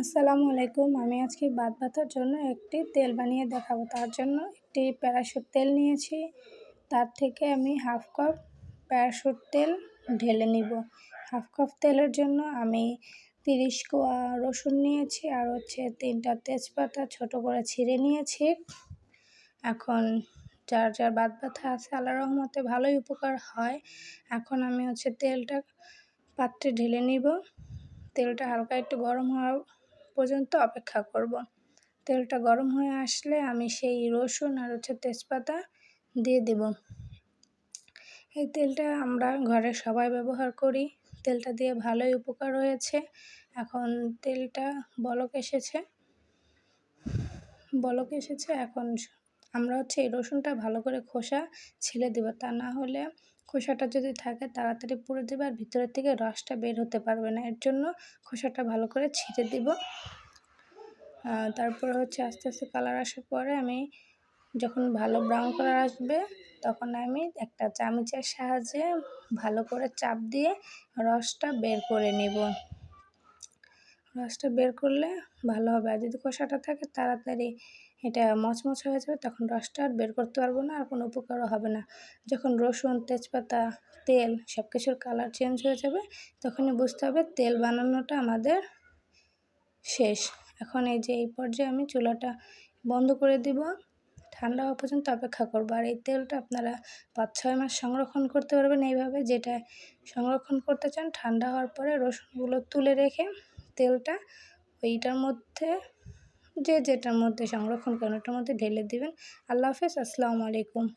আসসালামু আলাইকুম। আমি আজকে বাদ ভাতার জন্য একটি তেল বানিয়ে দেখাবো। তার জন্য একটি প্যারাশুট তেল নিয়েছি। তার থেকে আমি হাফ কাপ প্যারাশুট তেল ঢেলে নিব। হাফ কাপ তেলের জন্য আমি তিরিশ কোয়া রসুন নিয়েছি আর হচ্ছে তিনটা তেজপাতা ছোট করে ছিঁড়ে নিয়েছি। এখন যার যার বাদ ব্যথা আছে আল্লাহ রহমতে ভালোই উপকার হয়। এখন আমি হচ্ছে তেলটা পাত্রে ঢেলে নিব। তেলটা হালকা একটু গরম হওয়া পর্যন্ত অপেক্ষা করব। তেলটা গরম হয়ে আসলে আমি সেই রসুন আর হচ্ছে তেজপাতা দিয়ে দেব। এই তেলটা আমরা ঘরে সবাই ব্যবহার করি। তেলটা দিয়ে ভালোই উপকার হয়েছে। এখন তেলটা বলক এসেছে। বলক এসেছে, এখন আমরা হচ্ছে এই রসুনটা ভালো করে খোসা ছিলে দেবো। তা না হলে খোসাটা যদি থাকে তাড়াতাড়ি পুড়ে দেবে আর ভিতরের থেকে রসটা বের হতে পারবে না। এর জন্য খোসাটা ভালো করে ছিঁড়ে দিব। তারপরে হচ্ছে আস্তে আস্তে কালার আসার পরে আমি যখন ভালো ব্রাউন কালার আসবে তখন আমি একটা চামচের সাহায্যে ভালো করে চাপ দিয়ে রসটা বের করে নেব। রসটা বের করলে ভালো হবে। আর যদি খোসাটা থাকে তাড়াতাড়ি এটা মচমচ হয়ে যাবে তখন রসটা আর বের করতে পারব না আর কোনো উপকারও হবে না। যখন রসুন, তেজপাতা, তেল সব কিছুর কালার চেঞ্জ হয়ে যাবে তখনই বুঝতে হবে তেল বানানোটা আমাদের শেষ। এখন এই যে এই পর্যায়ে আমি চুলাটা বন্ধ করে দিব। ঠান্ডা হওয়া পর্যন্ত অপেক্ষা করব। আর এই তেলটা আপনারা পাঁচ ছয় মাস সংরক্ষণ করতে পারবেন এইভাবে। যেটা সংরক্ষণ করতে চান ঠান্ডা হওয়ার পরে রসুনগুলো তুলে রেখে তেলটা ওইটার মধ্যে, যে যেটার মধ্যে সংরক্ষণ করেন ওটার মধ্যে ঢেলে দিবেন। আল্লাহ হাফেজ, আসসালামু আলাইকুম।